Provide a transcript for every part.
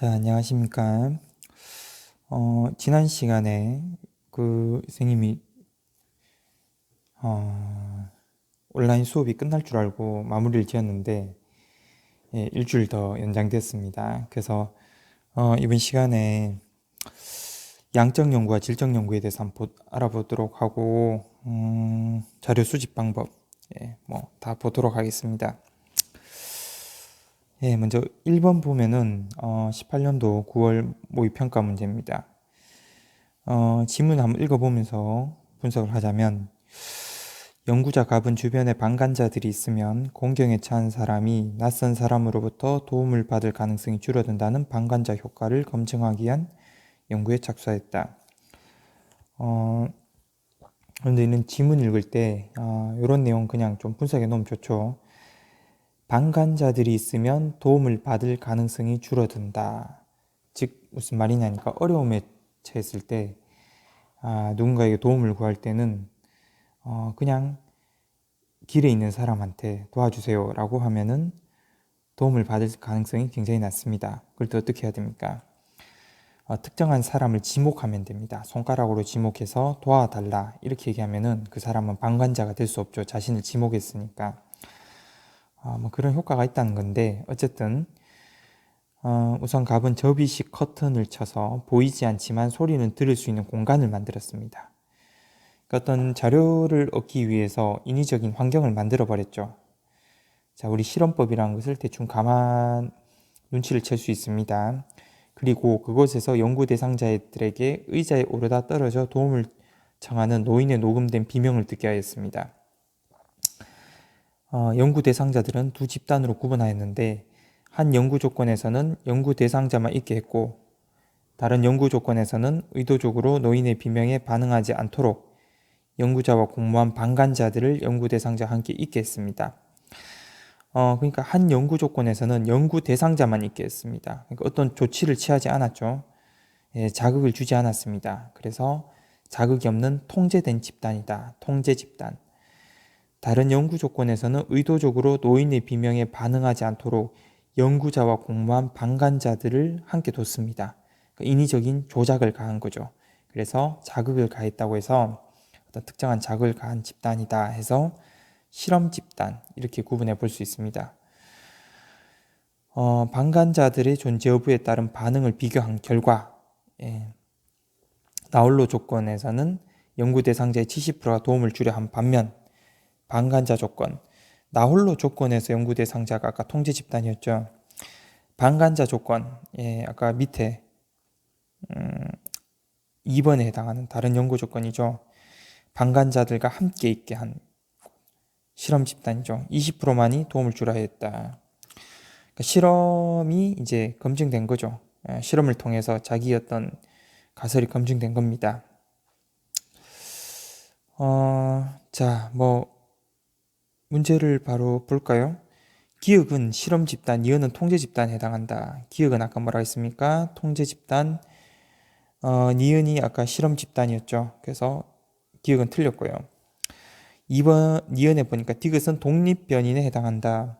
자, 안녕하십니까. 어, 지난 시간에 그 선생님이 어, 온라인 수업이 끝날 줄 알고 마무리를 지었는데 예, 일주일 더 연장됐습니다. 그래서 어, 이번 시간에 양적 연구와 질적 연구에 대해서 한번 보- 알아보도록 하고 음, 자료 수집 방법 예, 뭐 다 보도록 하겠습니다. 예, 먼저 1번 보면은 어, 18년도 9월 모의평가 문제입니다. 어, 지문 한번 읽어보면서 분석을 하자면 연구자 갑은 주변에 방관자들이 있으면 공경에 처한 사람이 낯선 사람으로부터 도움을 받을 가능성이 줄어든다는 방관자 효과를 검증하기 위한 연구에 착수하였다. 어, 그런데 이는 지문 읽을 때 아, 이런 내용 그냥 좀 분석해 놓으면 좋죠. 방관자들이 있으면 도움을 받을 가능성이 줄어든다. 즉 무슨 말이냐니까 어려움에 처했을 때 아, 누군가에게 도움을 구할 때는 어, 그냥 길에 있는 사람한테 도와주세요라고 하면은 도움을 받을 가능성이 굉장히 낮습니다. 그럴 때 어떻게 해야 됩니까? 어, 특정한 사람을 지목하면 됩니다. 손가락으로 지목해서 도와달라 이렇게 얘기하면은 그 사람은 방관자가 될 수 없죠. 자신을 지목했으니까. 아, 뭐 그런 효과가 있다는 건데 어쨌든 어, 우선 갑은 접이식 커튼을 쳐서 보이지 않지만 소리는 들을 수 있는 공간을 만들었습니다. 그 어떤 자료를 얻기 위해서 인위적인 환경을 만들어 버렸죠. 자, 우리 실험법이라는 것을 대충 가만 눈치를 챌 수 있습니다. 그리고 그곳에서 연구 대상자들에게 의자에 오르다 떨어져 도움을 청하는 노인의 녹음된 비명을 듣게 하였습니다. 어, 연구 대상자들은 두 집단으로 구분하였는데 한 연구 조건에서는 연구 대상자만 있게 했고 다른 연구 조건에서는 의도적으로 노인의 비명에 반응하지 않도록 연구자와 공모한 방관자들을 연구 대상자와 함께 있게 했습니다. 어, 그러니까 한 연구 조건에서는 연구 대상자만 있게 했습니다. 그러니까 어떤 조치를 취하지 않았죠. 예, 자극을 주지 않았습니다. 그래서 자극이 없는 통제된 집단이다. 통제 집단. 다른 연구 조건에서는 의도적으로 노인의 비명에 반응하지 않도록 연구자와 공모한 방관자들을 함께 뒀습니다. 그러니까 인위적인 조작을 가한 거죠. 그래서 자극을 가했다고 해서 어떤 특정한 자극을 가한 집단이다 해서 실험 집단 이렇게 구분해 볼 수 있습니다. 어, 방관자들의 존재 여부에 따른 반응을 비교한 결과 예, 나홀로 조건에서는 연구 대상자의 70%가 도움을 주려 한 반면 방관자 조건, 나홀로 조건에서 연구 대상자가 아까 통제 집단이었죠. 방관자 조건, 예, 아까 밑에 음, 2번에 해당하는 다른 연구 조건이죠. 방관자들과 함께 있게 한 실험 집단이죠. 20%만이 도움을 주라 했다. 그러니까 실험이 이제 검증된 거죠. 예, 실험을 통해서 자기 어떤 가설이 검증된 겁니다. 어, 자, 뭐 문제를 바로 볼까요? 기억은 실험 집단, 이어는 통제 집단에 해당한다. 기억은 아까 뭐라 했습니까? 통제 집단, 어, 니은이 아까 실험 집단이었죠. 그래서 기억은 틀렸고요. 2번 니은에 보니까 디귿은 독립 변인에 해당한다.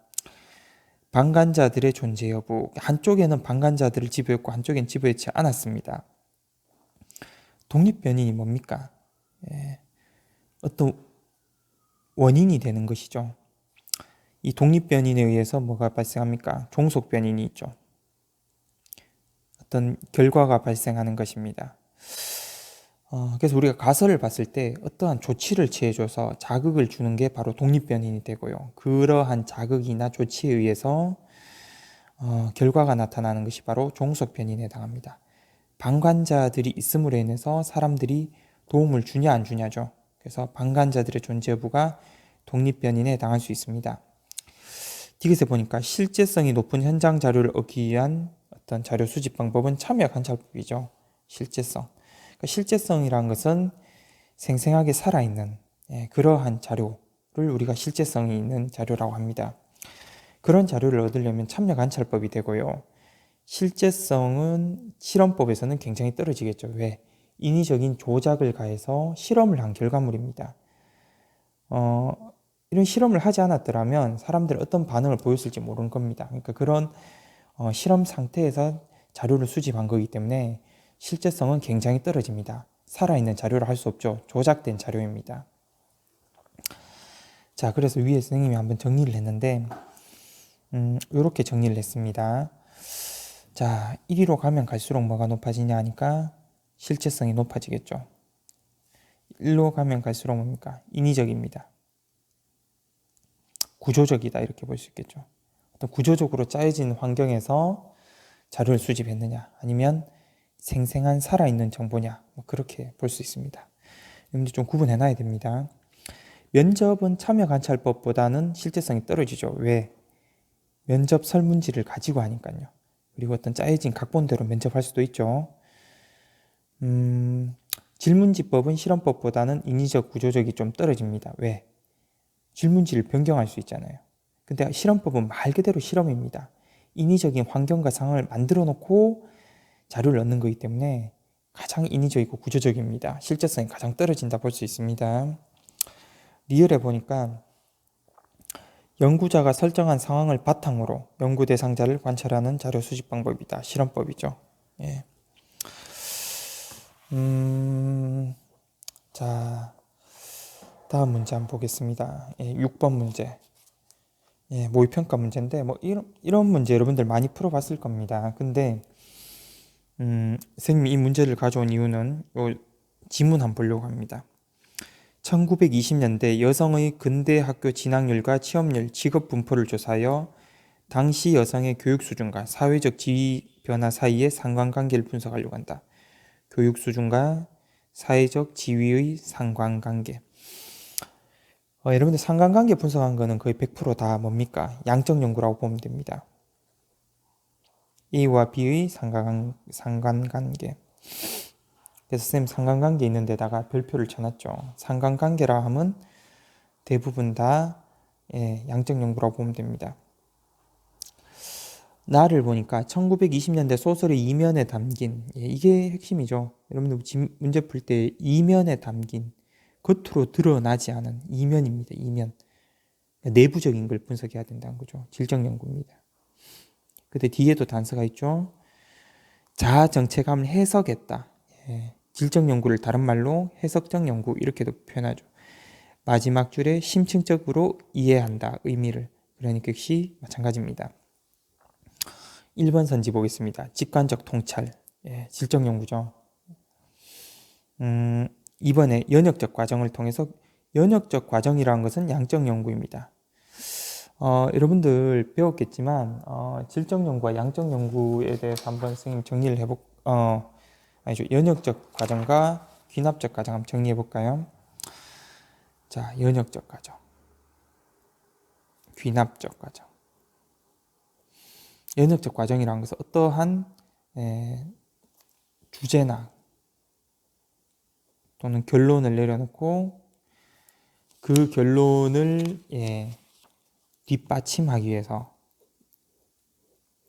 방관자들의 존재 여부. 한쪽에는 방관자들을 지배했고 한쪽엔 지배하지 않았습니다. 독립 변인이 뭡니까? 예, 어떤 원인이 되는 것이죠. 이 독립변인에 의해서 뭐가 발생합니까? 종속변인이 있죠. 어떤 결과가 발생하는 것입니다. 어, 그래서 우리가 가설을 봤을 때 어떠한 조치를 취해줘서 자극을 주는 게 바로 독립변인이 되고요. 그러한 자극이나 조치에 의해서 어, 결과가 나타나는 것이 바로 종속변인에 해당합니다. 방관자들이 있음으로 인해서 사람들이 도움을 주냐 안 주냐죠. 그래서 방관자들의 존재 여부가 독립변인에 해당할 수 있습니다. 디귿에 보니까 실제성이 높은 현장 자료를 얻기 위한 어떤 자료 수집 방법은 참여 관찰법이죠. 실제성. 그러니까 실제성이란 것은 생생하게 살아있는 예, 그러한 자료를 우리가 실제성이 있는 자료라고 합니다. 그런 자료를 얻으려면 참여 관찰법이 되고요. 실제성은 실험법에서는 굉장히 떨어지겠죠. 왜? 인위적인 조작을 가해서 실험을 한 결과물입니다. 어, 이런 실험을 하지 않았더라면 사람들이 어떤 반응을 보였을지 모르는 겁니다. 그러니까 그런 어, 실험 상태에서 자료를 수집한 거기 때문에 실제성은 굉장히 떨어집니다. 살아있는 자료를 할 수 없죠. 조작된 자료입니다. 자, 그래서 위에 선생님이 한번 정리를 했는데, 음, 이렇게 정리를 했습니다. 자, 1위로 가면 갈수록 뭐가 높아지냐 하니까 실제성이 높아지겠죠. 1로 가면 갈수록 뭡니까? 인위적입니다. 구조적이다 이렇게 볼 수 있겠죠. 어떤 구조적으로 짜여진 환경에서 자료를 수집했느냐 아니면 생생한 살아있는 정보냐 뭐 그렇게 볼 수 있습니다. 여러분들 좀 구분해 놔야 됩니다. 면접은 참여 관찰법보다는 실제성이 떨어지죠. 왜? 면접 설문지를 가지고 하니까요. 그리고 어떤 짜여진 각본대로 면접할 수도 있죠. 음, 질문지법은 실험법보다는 인위적 구조적이 좀 떨어집니다. 왜? 질문지를 변경할 수 있잖아요. 근데 실험법은 말 그대로 실험입니다. 인위적인 환경과 상황을 만들어 놓고 자료를 얻는 거기 때문에 가장 인위적이고 구조적입니다. 실제성이 가장 떨어진다 볼 수 있습니다. 리얼에 보니까 연구자가 설정한 상황을 바탕으로 연구 대상자를 관찰하는 자료 수집 방법이다. 실험법이죠. 예. 음, 자, 다음 문제 한번 보겠습니다. 예, 6번 문제. 예, 모의평가 문제인데, 뭐, 이런, 이런 문제 여러분들 많이 풀어봤을 겁니다. 근데, 음, 선생님이 이 문제를 가져온 이유는 요 지문 한번 보려고 합니다. 1920년대 여성의 근대 학교 진학률과 취업률, 직업 분포를 조사하여 당시 여성의 교육 수준과 사회적 지위 변화 사이의 상관관계를 분석하려고 한다. 교육 수준과 사회적 지위의 상관관계. 어, 여러분들 상관관계 분석한 거는 거의 100%다 뭡니까? 양적 연구라고 보면 됩니다. A와 B의 상관, 상관관계. 그래서 쌤 상관관계 있는 데다가 별표를 쳐놨죠. 상관관계라 함은 대부분 다 예, 양적 연구라고 보면 됩니다. 나를 보니까 1920년대 소설의 이면에 담긴 예, 이게 핵심이죠. 여러분들 문제 풀 때 이면에 담긴 겉으로 드러나지 않은 이면입니다. 이면 내부적인 걸 분석해야 된다는 거죠. 질적 연구입니다. 근데 뒤에도 단서가 있죠. 자아 정체감을 해석했다. 예, 질적 연구를 다른 말로 해석적 연구 이렇게도 표현하죠. 마지막 줄에 심층적으로 이해한다 의미를 그러니까 역시 마찬가지입니다. 1번 선지 보겠습니다. 직관적 통찰 예, 질적 연구죠. 음, 이번에 연역적 과정을 통해서 연역적 과정이라는 것은 양적 연구입니다. 어, 여러분들 배웠겠지만 어, 질적 연구와 양적 연구에 대해서 한번 선생님 정리를 해볼 어, 아니죠 연역적 과정과 귀납적 과정 한번 정리해 볼까요? 자, 연역적 과정, 귀납적 과정. 연역적 과정이라는 것은 어떠한 에, 주제나 또는 결론을 내려놓고 그 결론을 예, 뒷받침하기 위해서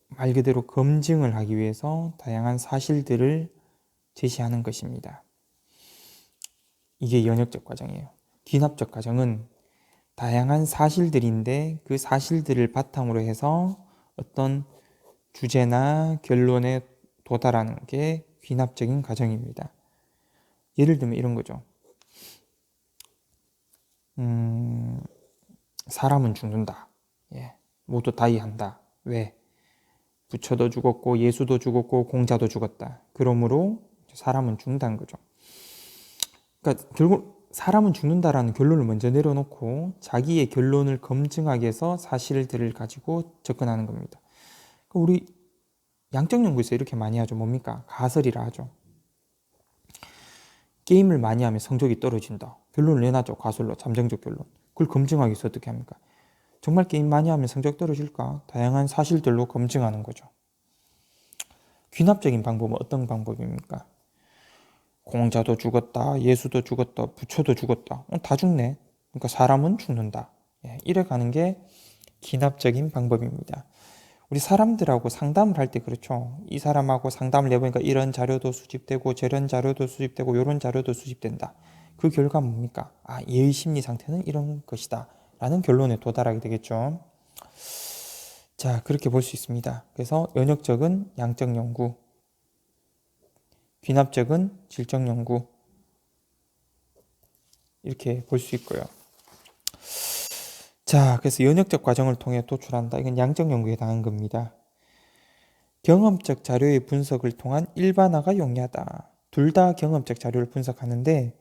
말 그대로 검증을 하기 위해서 다양한 사실들을 제시하는 것입니다. 이게 연역적 과정이에요. 귀납적 과정은 다양한 사실들인데 그 사실들을 바탕으로 해서 어떤 주제나 결론에 도달하는 게 귀납적인 과정입니다. 예를 들면 이런 거죠. 음, 사람은 죽는다. 예, 모두 다이한다. 왜? 부처도 죽었고 예수도 죽었고 공자도 죽었다. 그러므로 사람은 죽는다는 거죠. 그러니까 결국 사람은 죽는다라는 결론을 먼저 내려놓고 자기의 결론을 검증하기 위해서 사실들을 가지고 접근하는 겁니다. 그러니까 우리 양적 연구에서 이렇게 많이 하죠. 뭡니까? 가설이라 하죠. 게임을 많이 하면 성적이 떨어진다. 결론을 내놔죠. 가설로 잠정적 결론. 그걸 검증하기 위해서 어떻게 합니까? 정말 게임 많이 하면 성적 떨어질까? 다양한 사실들로 검증하는 거죠. 귀납적인 방법은 어떤 방법입니까? 공자도 죽었다, 예수도 죽었다, 부처도 죽었다. 어, 다 죽네. 그러니까 사람은 죽는다. 예, 이래 가는 게 기납적인 방법입니다. 우리 사람들하고 상담을 할 때 그렇죠. 이 사람하고 상담을 해보니까 이런 자료도 수집되고 저런 자료도 수집되고 이런 자료도 수집된다. 그 결과 뭡니까? 아, 얘의 심리 상태는 이런 것이다. 라는 결론에 도달하게 되겠죠. 자, 그렇게 볼 수 있습니다. 그래서 연역적은 양적 연구, 귀납적은 질적 연구 이렇게 볼 수 있고요. 자, 그래서 연역적 과정을 통해 도출한다. 이건 양적 연구에 해당한 겁니다. 경험적 자료의 분석을 통한 일반화가 용이하다. 둘 다 경험적 자료를 분석하는데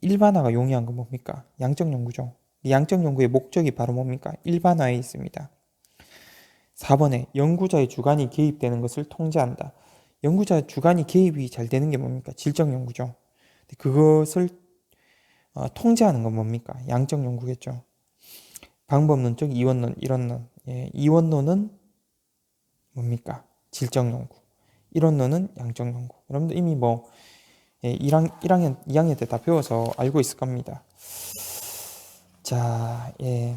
일반화가 용이한 건 뭡니까? 양적 연구죠. 양적 연구의 목적이 바로 뭡니까? 일반화에 있습니다. 4번에 연구자의 주관이 개입되는 것을 통제한다. 연구자 주관이 개입이 잘 되는 게 뭡니까? 질적 연구죠. 그것을 어, 통제하는 건 뭡니까? 양적 연구겠죠. 방법론적 이원론, 이론론. 예, 이원론은 뭡니까? 질적 연구. 이론론은 양적 연구. 여러분들 이미 뭐 예, 1학, 1학년, 2학년 때 다 배워서 알고 있을 겁니다. 자, 예.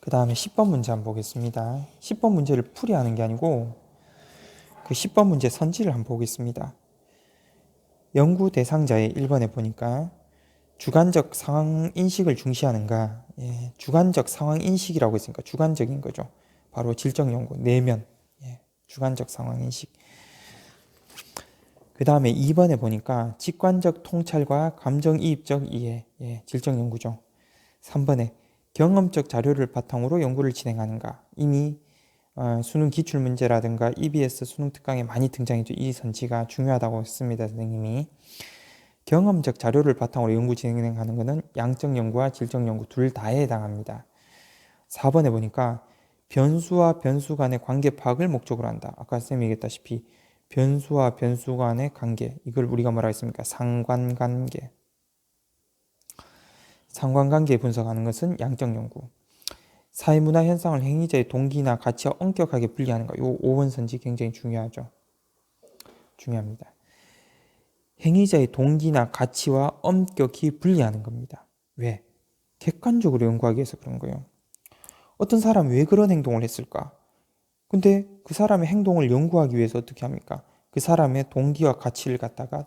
그 다음에 10번 문제 한번 보겠습니다. 10번 문제를 풀이하는 게 아니고 그 10번 문제 선지를 한번 보겠습니다. 연구 대상자의 1번에 보니까 주관적 상황 인식을 중시하는가 예, 주관적 상황 인식이라고 했으니까 주관적인 거죠. 바로 질적 연구 내면 예, 주관적 상황 인식 그 다음에 2번에 보니까 직관적 통찰과 감정이입적 이해 예, 질적 연구죠. 3번에 경험적 자료를 바탕으로 연구를 진행하는가 이미 어, 수능 기출 문제라든가 EBS 수능 특강에 많이 등장했죠. 이 선지가 중요하다고 했습니다. 선생님이. 경험적 자료를 바탕으로 연구 진행하는 것은 양적 연구와 질적 연구 둘 다에 해당합니다. 4번에 보니까 변수와 변수 간의 관계 파악을 목적으로 한다. 아까 쌤이 얘기했다시피 변수와 변수 간의 관계 이걸 우리가 뭐라 했습니까? 상관관계. 상관관계 분석하는 것은 양적 연구. 사회문화 현상을 행위자의 동기나 가치와 엄격하게 분리하는 것. 요 5번 선지 굉장히 중요하죠. 중요합니다. 행위자의 동기나 가치와 엄격히 분리하는 겁니다. 왜? 객관적으로 연구하기 위해서 그런 거예요. 어떤 사람이 왜 그런 행동을 했을까? 근데 그 사람의 행동을 연구하기 위해서 어떻게 합니까? 그 사람의 동기와 가치를 갖다가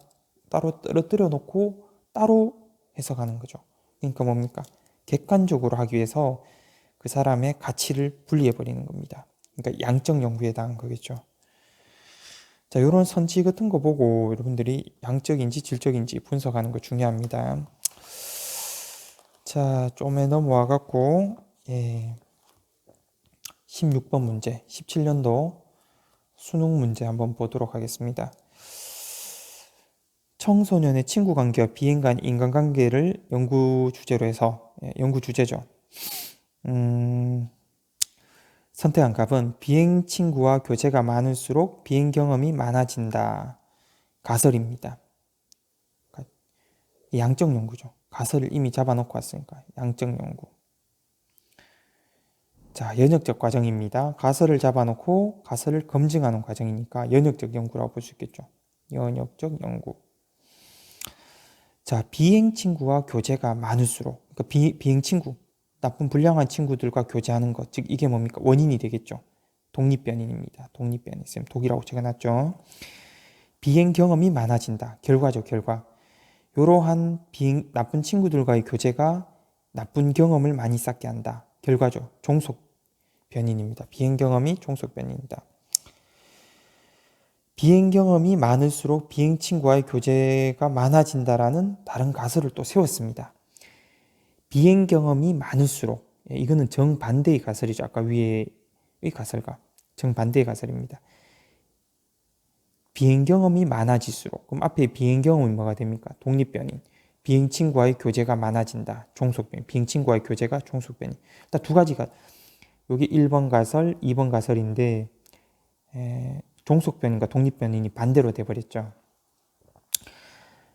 따로 떨어뜨려 놓고 따로 해석하는 거죠. 그러니까 뭡니까? 객관적으로 하기 위해서 그 사람의 가치를 분리해 버리는 겁니다. 그러니까 양적 연구에 해당한 거겠죠. 자, 이런 선지 같은 거 보고 여러분들이 양적인지 질적인지 분석하는 거 중요합니다. 자, 좀에 넘어와 갖고 예. 16번 문제, 17년도 수능 문제 한번 보도록 하겠습니다. 청소년의 친구 관계와 비행 간 인간관계를 연구 주제로 해서 예, 연구 주제죠. 음, 선택한 값은 비행 친구와 교제가 많을수록 비행 경험이 많아진다. 가설입니다. 양적 연구죠. 가설을 이미 잡아놓고 왔으니까 양적 연구. 자, 연역적 과정입니다. 가설을 잡아놓고 가설을 검증하는 과정이니까 연역적 연구라고 볼 수 있겠죠. 연역적 연구. 자, 비행 친구와 교제가 많을수록, 그러니까 비, 비행 친구, 나쁜 불량한 친구들과 교제하는 것, 즉 이게 뭡니까? 원인이 되겠죠. 독립변인입니다. 독립변인. 쌤 독이라고 적어놨죠. 비행 경험이 많아진다. 결과죠, 결과. 이러한 비행, 나쁜 친구들과의 교제가 나쁜 경험을 많이 쌓게 한다. 결과죠. 종속 변인입니다. 비행 경험이 종속 변인이다. 비행 경험이 많을수록 비행 친구와의 교제가 많아진다라는 다른 가설을 또 세웠습니다. 비행 경험이 많을수록 예, 이거는 정반대의 가설이죠. 아까 위에의 가설과 정반대의 가설입니다. 비행 경험이 많아질수록 그럼 앞에 비행 경험이 뭐가 됩니까? 독립변인. 비행 친구와의 교제가 많아진다. 종속변인. 비행 친구와의 교제가 종속변인. 일단 두 가지가 여기 1번 가설, 2번 가설인데 에, 종속변인과 독립변인이 반대로 돼 버렸죠.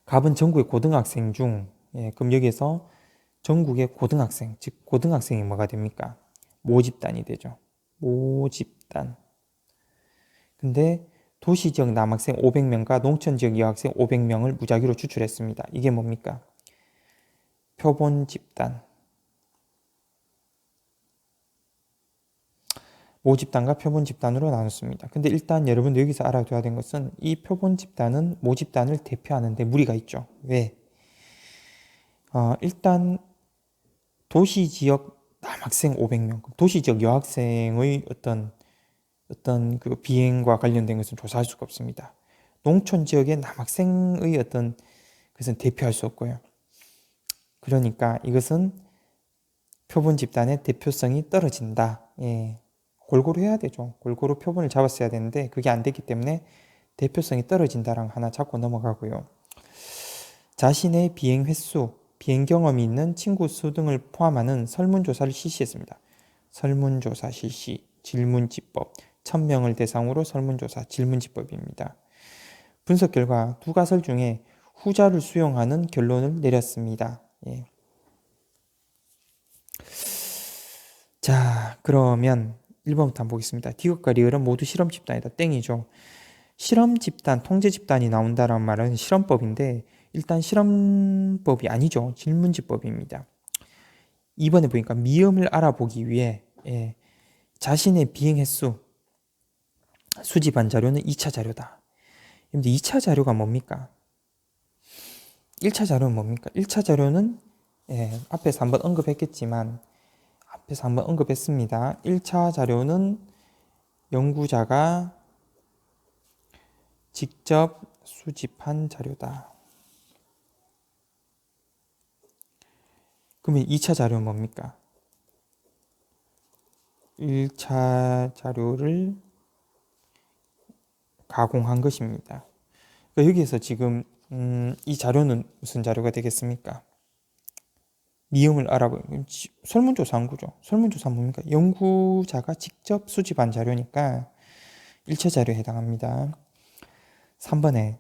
갑은 전국의 고등학생 중, 예, 그럼 여기에서 전국의 고등학생, 즉 고등학생이 뭐가 됩니까? 모집단이 되죠. 모집단. 근데 도시 지역 남학생 500명과 농촌 지역 여학생 500명을 무작위로 추출했습니다. 이게 뭡니까? 표본 집단. 모집단과 표본 집단으로 나눴습니다. 근데 일단 여러분 여기서 알아둬야 되는 것은 이 표본 집단은 모집단을 대표하는데 무리가 있죠. 왜? 어, 일단 도시 지역 남학생 500명, 도시 지역 여학생의 어떤 어떤 그 비행과 관련된 것은 조사할 수가 없습니다. 농촌 지역의 남학생의 어떤 것은 대표할 수 없고요. 그러니까 이것은 표본 집단의 대표성이 떨어진다. 예. 골고루 해야 되죠. 골고루 표본을 잡았어야 되는데 그게 안 됐기 때문에 대표성이 떨어진다랑 하나 잡고 넘어가고요. 자신의 비행 횟수, 비행 경험이 있는 친구 수 등을 포함하는 설문조사를 실시했습니다. 설문조사 실시, 질문지법, 1000명을 대상으로 설문조사, 질문지법입니다. 분석 결과 두 가설 중에 후자를 수용하는 결론을 내렸습니다. 예. 자, 그러면 1번부터 한번 보겠습니다. 디귿과 리을은 모두 실험 집단이다. 땡이죠. 실험 집단, 통제 집단이 나온다는 말은 실험법인데 일단 실험법이 아니죠. 질문지법입니다. 이번에 보니까 미음을 알아보기 위해 예, 자신의 비행 횟수 수집한 자료는 2차 자료다. 근데 2차 자료가 뭡니까? 1차 자료는 뭡니까? 1차 자료는 예, 앞에서 한번 언급했겠지만 앞에서 한번 언급했습니다. 1차 자료는 연구자가 직접 수집한 자료다. 그러면 2차 자료는 뭡니까? 1차 자료를 가공한 것입니다. 그러니까 여기에서 지금 음, 이 자료는 무슨 자료가 되겠습니까? 미음을 알아보는 설문조사한 거죠. 설문조사 뭡니까? 연구자가 직접 수집한 자료니까 1차 자료에 해당합니다. 3번에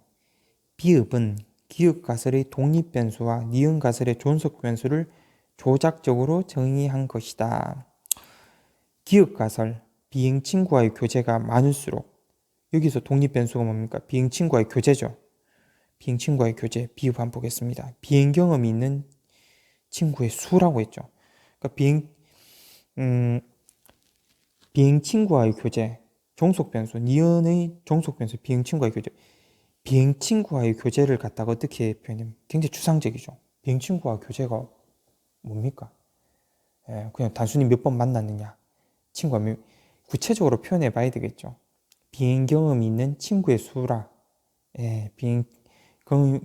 비읍은 기읍 가설의 독립 변수와 니은 가설의 존속 변수를 조작적으로 정의한 것이다. 기읍 가설, 비행 친구와의 교제가 많을수록 여기서 독립 변수가 뭡니까? 비행 친구와의 교제죠. 비행 친구와의 교제, 비읍 한번 보겠습니다. 비행 경험이 있는 친구의 수라고 했죠. 그러니까 비행 음, 비행 친구와의 교제, 종속 변수, 니은의 종속 변수, 비행 친구와의 교제. 비행 친구와의 교제를 갖다가 어떻게 표현하면 굉장히 추상적이죠. 비행 친구와 교제가 뭡니까? 예, 그냥 단순히 몇 번 만났느냐. 친구가 몇, 구체적으로 표현해 봐야 되겠죠. 비행 경험이 있는 친구의 수라. 예, 비행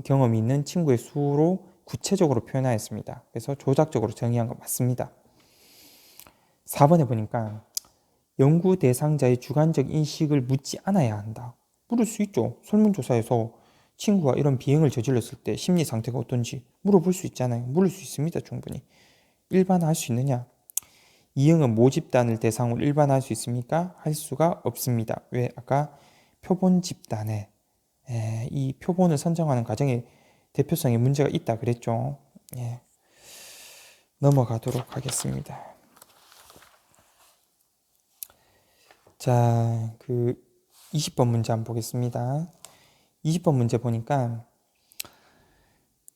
경험이 있는 친구의 수로 구체적으로 표현하였습니다. 그래서 조작적으로 정의한 거 맞습니다. 4번에 보니까 연구 대상자의 주관적 인식을 묻지 않아야 한다. 물을 수 있죠. 설문조사에서 친구가 이런 비행을 저질렀을 때 심리 상태가 어떤지 물어볼 수 있잖아요. 물을 수 있습니다. 충분히. 일반화할 수 있느냐? 이응은 모집단을 대상으로 일반화할 수 있습니까? 할 수가 없습니다. 왜? 아까 표본 집단에 에, 이 표본을 선정하는 과정에 대표성에 문제가 있다 그랬죠. 예. 넘어가도록 하겠습니다. 자, 그 20번 문제 한번 보겠습니다. 20번 문제 보니까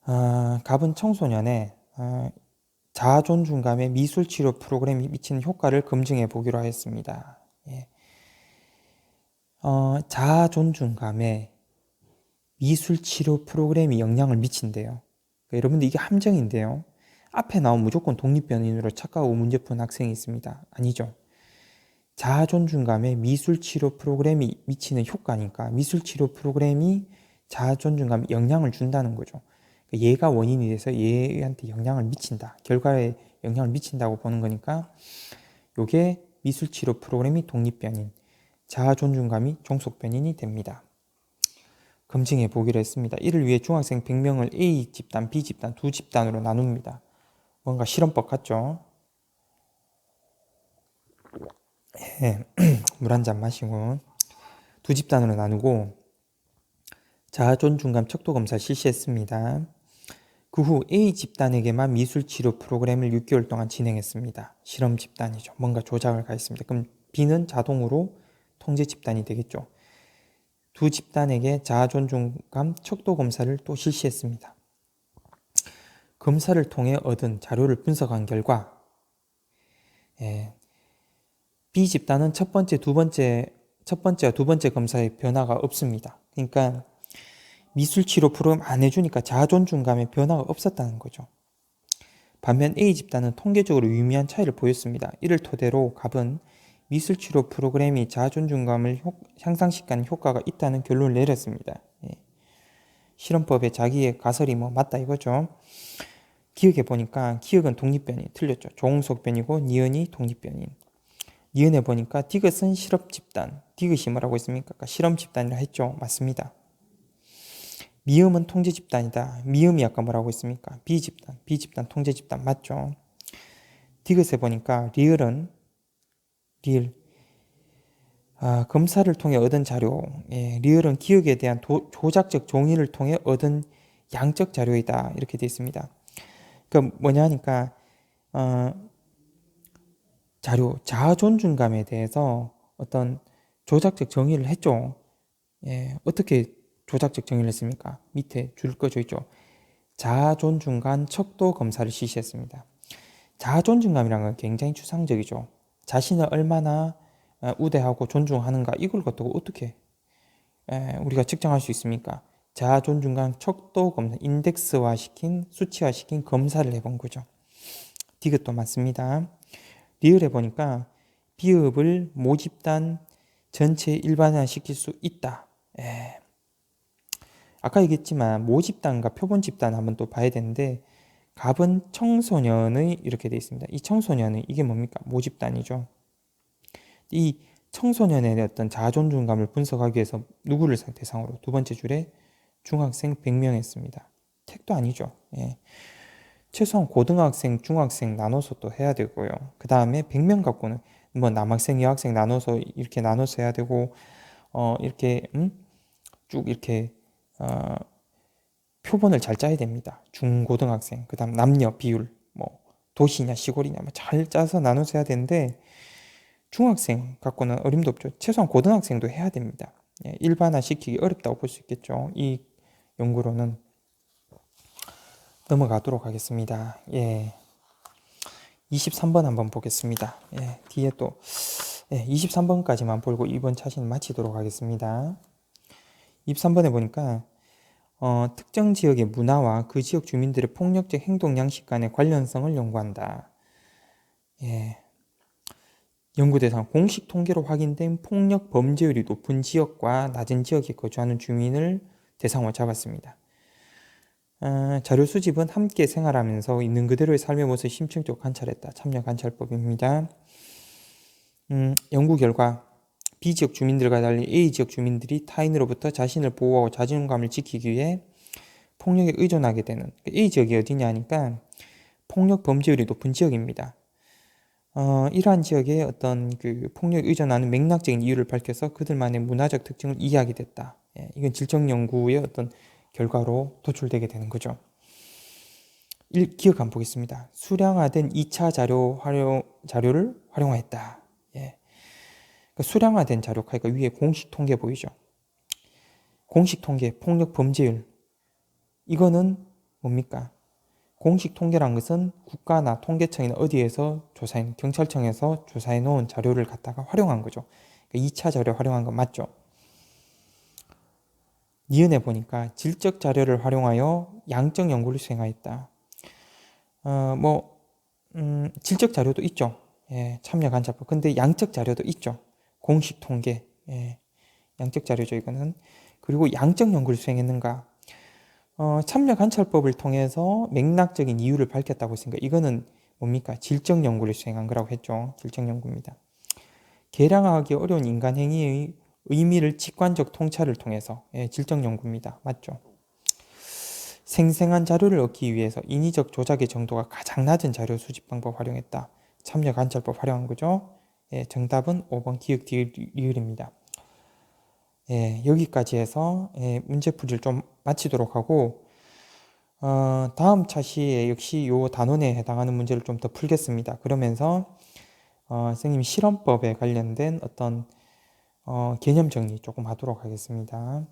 아, 갑은 청소년의 아, 자존중감의 미술치료 프로그램이 미치는 효과를 검증해 보기로 하였습니다. 예. 어, 자존중감에 미술치료 프로그램이 영향을 미친대요. 그러니까 여러분들 이게 함정인데요. 앞에 나온 무조건 독립변인으로 착각하고 문제 푸는 학생이 있습니다. 아니죠. 자존중감에 미술치료 프로그램이 미치는 효과니까 미술치료 프로그램이 자존중감에 영향을 준다는 거죠. 그러니까 얘가 원인이 돼서 얘한테 영향을 미친다. 결과에 영향을 미친다고 보는 거니까 요게 미술치료 프로그램이 독립변인, 자존중감이 종속변인이 됩니다. 검증해 보기로 했습니다. 이를 위해 중학생 100명을 A 집단, B 집단 두 집단으로 나눕니다. 뭔가 실험법 같죠? 예, 물한 잔 마시고 두 집단으로 나누고 자존 중감 척도 검사 실시했습니다. 그 후 A 집단에게만 미술 치료 프로그램을 6개월 동안 진행했습니다. 실험 집단이죠. 뭔가 조작을 가했습니다. 그럼 B는 자동으로 통제 집단이 되겠죠. 두 집단에게 자존중감 척도 검사를 또 실시했습니다. 검사를 통해 얻은 자료를 분석한 결과 예, B 집단은 첫 번째, 두 번째, 첫 번째와 두 번째 검사에 변화가 없습니다. 그러니까 미술 치료 프로그램 안 해주니까 자존중감에 변화가 없었다는 거죠. 반면 A 집단은 통계적으로 유의미한 차이를 보였습니다. 이를 토대로 갑은 미술 치료 프로그램이 자존중감을 효, 향상시키는 효과가 있다는 결론을 내렸습니다. 예. 실험법에 자기의 가설이 뭐 맞다 이거죠. 기억해 보니까 기억은 독립변이 틀렸죠. 조홍석 변이고 니은이 독립변인. 니은에 보니까 디귿은 실험 집단. 디귿이 뭐라고 했습니까? 그러니까 실험 집단이라 했죠. 맞습니다. 미음은 통제 집단이다. 미음이 아까 뭐라고 했습니까? 비집단, 비집단, 통제 집단 맞죠? 디귿에 보니까 리을은 리을 아, 검사를 통해 얻은 자료, 예, 리을은 기억에 대한 도, 조작적 종이를 통해 얻은 양적 자료이다 이렇게 되어 있습니다. 그 뭐냐 하니까 어, 자료 자존중감에 대해서 어떤 조작적 정의를 했죠. 예, 어떻게 조작적 정의를 했습니까? 밑에 줄 꺼져 있죠. 자존중감 척도 검사를 실시했습니다. 자존중감이라는 건 굉장히 추상적이죠. 자신을 얼마나 어, 우대하고 존중하는가 이걸 갖고 어떻게 우리가 측정할 수 있습니까? 자존중감 척도 검사, 인덱스화 시킨, 수치화 시킨 검사를 해본 거죠. 디귿도 맞습니다. 리을해 보니까 비읍을 모집단 전체에 일반화시킬 수 있다. 에. 아까 얘기했지만 모집단과 표본집단 한번 또 봐야 되는데 갑은 청소년의 이렇게 되어 있습니다. 이 청소년의 이게 뭡니까? 모집단이죠. 이 청소년의 어떤 자존중감을 분석하기 위해서 누구를 대상으로 두 번째 줄에 중학생 100명 했습니다. 택도 아니죠. 예. 최소한 고등학생, 중학생 나눠서 또 해야 되고요. 그 다음에 100명 갖고는 뭐 남학생, 여학생 나눠서 이렇게 나눠서 해야 되고 어 이렇게 음? 쭉 이렇게 어 표본을 잘 짜야 됩니다. 중고등학생, 그 다음 남녀 비율, 뭐 도시냐 시골이냐 뭐잘 짜서 나눠서 해야 되는데 중학생 갖고는 어림도 없죠. 최소한 고등학생도 해야 됩니다. 예, 일반화 시키기 어렵다고 볼 수 있겠죠. 이 연구로는 넘어가도록 하겠습니다. 예. 23번 한번 보겠습니다. 예, 뒤에 또 예, 23번까지만 보고 이번 차신 마치도록 하겠습니다. 23번에 보니까 어, 특정 지역의 문화와 그 지역 주민들의 폭력적 행동 양식 간의 관련성을 연구한다. 예. 연구 대상 공식 통계로 확인된 폭력 범죄율이 높은 지역과 낮은 지역에 거주하는 주민을 대상으로 잡았습니다. 어, 자료 수집은 함께 생활하면서 있는 그대로의 삶의 모습을 심층적으로 관찰했다. 참여 관찰법입니다. 음, 연구 결과 B지역 주민들과 달리 A지역 주민들이 타인으로부터 자신을 보호하고 자존감을 지키기 위해 폭력에 의존하게 되는 그 A지역이 어디냐 하니까 폭력 범죄율이 높은 지역입니다. 어, 이러한 지역의 어떤 그 폭력에 의존하는 맥락적인 이유를 밝혀서 그들만의 문화적 특징을 이해하게 됐다. 예, 이건 질적 연구의 어떤 결과로 도출되게 되는 거죠. 1, 기억 한번 보겠습니다. 수량화된 2차 자료 활용, 자료를 활용하였다. 예. 그러니까 수량화된 자료, 그러니까 위에 공식 통계 보이죠? 공식 통계, 폭력 범죄율. 이거는 뭡니까? 공식 통계란 것은 국가나 통계청이나 어디에서 조사해, 경찰청에서 조사해 놓은 자료를 갖다가 활용한 거죠. 그러니까 2차 자료 활용한 건 맞죠? 니은에 보니까 질적 자료를 활용하여 양적 연구를 수행하였다. 어, 뭐, 음, 질적 자료도 있죠. 예, 참여 간접법. 근데 양적 자료도 있죠. 공식 통계. 예, 양적 자료죠, 이거는. 그리고 양적 연구를 수행했는가? 어, 참여 관찰법을 통해서 맥락적인 이유를 밝혔다고 했으니까 이거는 뭡니까? 질적 연구를 수행한 거라고 했죠. 질적 연구입니다. 계량하기 어려운 인간 행위의 의미를 직관적 통찰을 통해서 예, 질적 연구입니다. 맞죠? 생생한 자료를 얻기 위해서 인위적 조작의 정도가 가장 낮은 자료 수집 방법 활용했다. 참여 관찰법 활용한 거죠. 예, 정답은 5번 기억 리을입니다. 예, 여기까지 해서 예, 문제풀이를 좀 마치도록 하고 어, 다음 차시에 역시 요 단원에 해당하는 문제를 좀 더 풀겠습니다. 그러면서 어, 선생님 실험법에 관련된 어떤 어, 개념 정리 조금 하도록 하겠습니다.